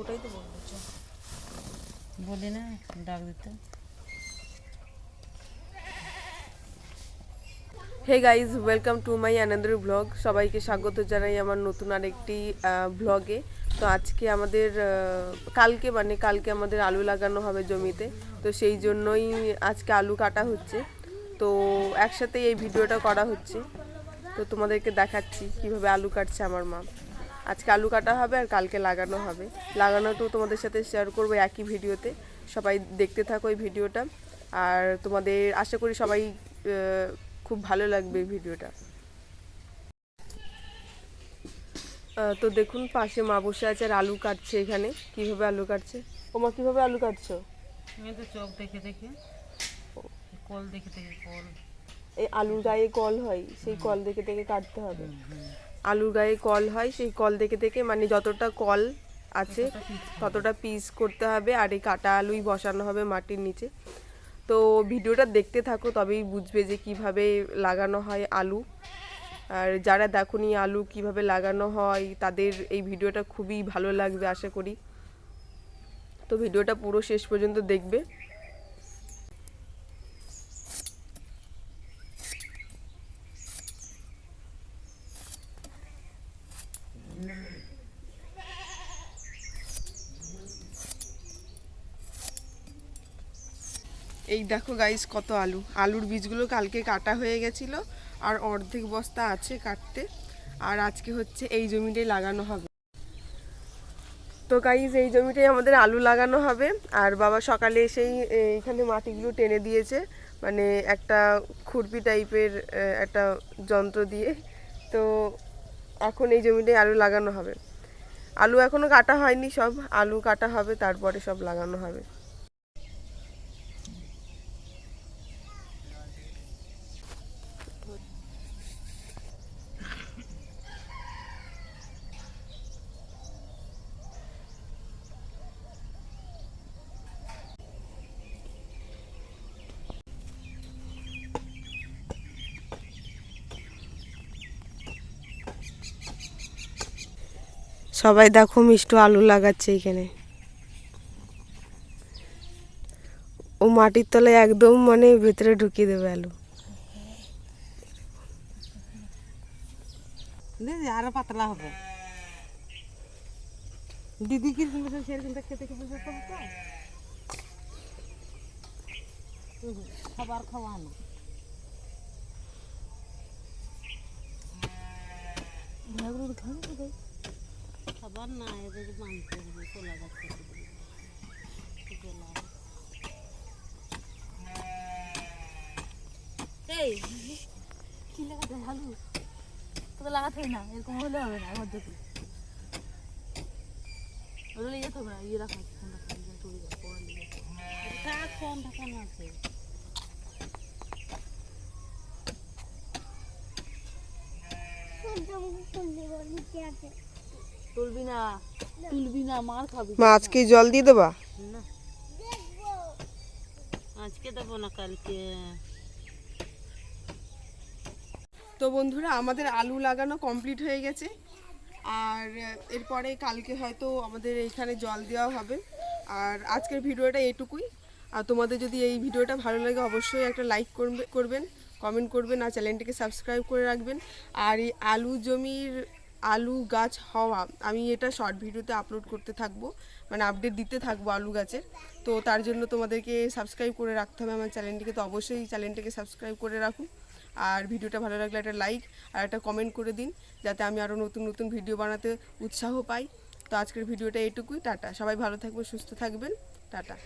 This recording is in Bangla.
ওটাই তো বলব বলি না ডাক দিতে। Hey guys welcome to my another blog সবাইকে স্বাগত জানাই আমার নতুন আরেকটি ব্লগে তো আজকে আমাদের কালকে মানে কালকে আমাদের আলু লাগানো হবে জমিতে। তো সেই জন্যই আজকে আলু কাটা হচ্ছে। তো একসাথে এই ভিডিওটা করা হচ্ছে। তো তোমাদেরকে দেখাচ্ছি কীভাবে আলু কাটছে আমার মা। আজকে আলু কাটা হবে আর কালকে লাগানো হবে। লাগানোটাও তোমাদের সাথে শেয়ার করব একই ভিডিওতে। সবাই দেখতে থাকো এই ভিডিওটা। আর তোমাদের আশা করি সবাই খুব ভালো লাগবে এই ভিডিওটা। তো দেখুন পাশে মা বসে আছে আর আলু কাটছে এখানে। কীভাবে আলু কাটছে? ও মা কীভাবে আলু কাটছো? আমি তো চোখ দেখে দেখে কল দেখে দেখে কল। এই আলুর গায়ে কল হয় সেই কল দেখে দেখে কাটতে হবে। আলুর গায়ে কল হয় সেই কল দেখে দেখে মানে যতটা কল আছে ততটা পিস করতে হবে আর এই কাটা আলুই বসানো হবে মাটির নিচে। তো ভিডিওটা দেখতে থাকো তবেই বুঝবে যে কীভাবে লাগানো হয় আলু। আর যারা দেখোনি আলু কীভাবে লাগানো হয় তাদের এই ভিডিওটা খুবই ভালো লাগবে আশা করি। তো ভিডিওটা পুরো শেষ পর্যন্ত দেখবে। এই দেখো গাইস কত আলু। আলুর বীজগুলো কালকে কাটা হয়ে গেছিল, আর অর্ধেক বস্তা আছে কাটতে। আর আজকে হচ্ছে এই জমিটাই লাগানো হবে। তো গাইজ এই জমিটাই আমাদের আলু লাগানো হবে। আর বাবা সকালে এসেই এইখানে মাটিগুলো টেনে দিয়েছে। মানে একটা খুরপি টাইপের একটা যন্ত্র দিয়ে। তো এখন এই জমিটাই আলু লাগানো হবে। আলু এখনও কাটা হয়নি সব। আলু কাটা হবে, তারপরে সব লাগানো হবে। সবাই দেখো মিষ্টু আলু লাগাচ্ছে এখানে। ও মাটির তলায় একদম মানে ভেতরে ঢুকিয়ে দেবে আলু। আরও পাতলা হবে। দিদি কি সেরকম তো খাবার খাওয়ানো খাবার না, এদের মানতে হবে। কোলা গাছ লাগাতে না, এরকম হলে হবে না, আমার দেখি ওগুলো যেতে হবে না ইয়ে রাখা ফোন রাখা চলে যাবে পড়া নিয়ে থাক ফোন ঢাকানো আছে। তুলবি না তুলবি না মার খাবি। মা আজকে জল দিয়ে দেবা? না। আজকে দেবো না কালকে। তো বন্ধুরা আমাদের আলু লাগানো কমপ্লিট হয়ে গেছে। আর এরপরে কালকে হয়তো আমাদের এখানে জল দেওয়া হবে। আর আজকের ভিডিওটা এটুকুই। আর তোমাদের যদি এই ভিডিওটা ভালো লাগে অবশ্যই একটা লাইক করবে করবেন কমেন্ট করবেন আর চ্যানেলটিকে সাবস্ক্রাইব করে রাখবেন। আর এই আলু জমির আলু গাছ হওয়া, আমি এটা শর্ট ভিডিওতে আপলোড করতে থাকব মানে আপডেট দিতে থাকব আলু গাছের। তো তার জন্য তোমাদেরকে সাবস্ক্রাইব করে রাখতে হবে আমার চ্যানেলটিকে তো অবশ্যই চ্যানেলটিকে সাবস্ক্রাইব করে রাখুন। আর ভিডিওটা ভালো লাগলে একটা লাইক আর একটা কমেন্ট করে দিন, যাতে আমি আরও নতুন নতুন ভিডিও বানাতে উৎসাহ পাই। তো আজকের ভিডিওটা এটুকুই, টাটা। সবাই ভালো থাকবেন, সুস্থ থাকবেন, টাটা।